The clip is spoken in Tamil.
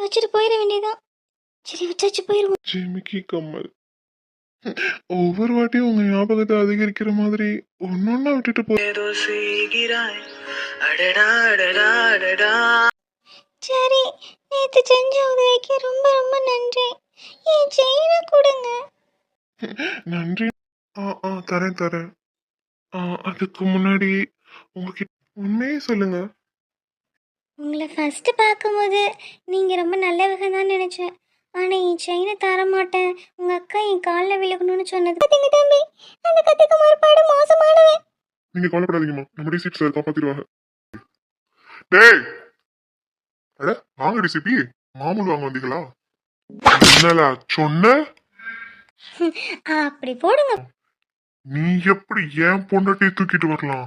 வச்சுட்டு போயிட வேண்டியதான் சரி வச்சாச்சு போயிருவோம். ஜிமிக்கி கம்மல். ஒவ்வொரு வாட்டியும் உங்க ஞாபகத்தை அதிகரிக்கிற மாதிரி ஒன்னொன்னா விட்டுட்டு போ ஏதோ செய்கிறாய். அடடா அடடா அடடா. சரி நேற்று செஞ்ச உதவிக்கு ரொம்ப ரொம்ப நன்றி. என் செயினை கொடுங்க. நன்றி. ஆ ஆ தரேன் தரேன். ஆ அதுக்கு முன்னாடி உங்ககிட்ட உண்மையே சொல்லுங்க. உங்களை ஃபஸ்ட்டு பார்க்கும்போது நீங்கள் ரொம்ப நல்லவங்க தான் நினச்சேன். ஆனால் என் செயினை தர மாட்டேன் உங்கள் அக்கா என் காலில் விழுகணும்னு சொன்னது. பார்த்தீங்க தம்பி அந்த கத்திக்கு மறுபாடு மோசமானவன். நீங்க கவலைப்படாதீங்கம்மா. நம்ம டிசிப் சார் காப்பாத்திடுவாங்க. டேய்! அட வாங்க டிசிபி மாமூல் வாங்க வந்தீங்களா? என்னலா சொன்ன? அப்படி போடுங்க. நீ எப்படி ஏன் பொண்டாட்டியை தூக்கிட்டு வரலாம்?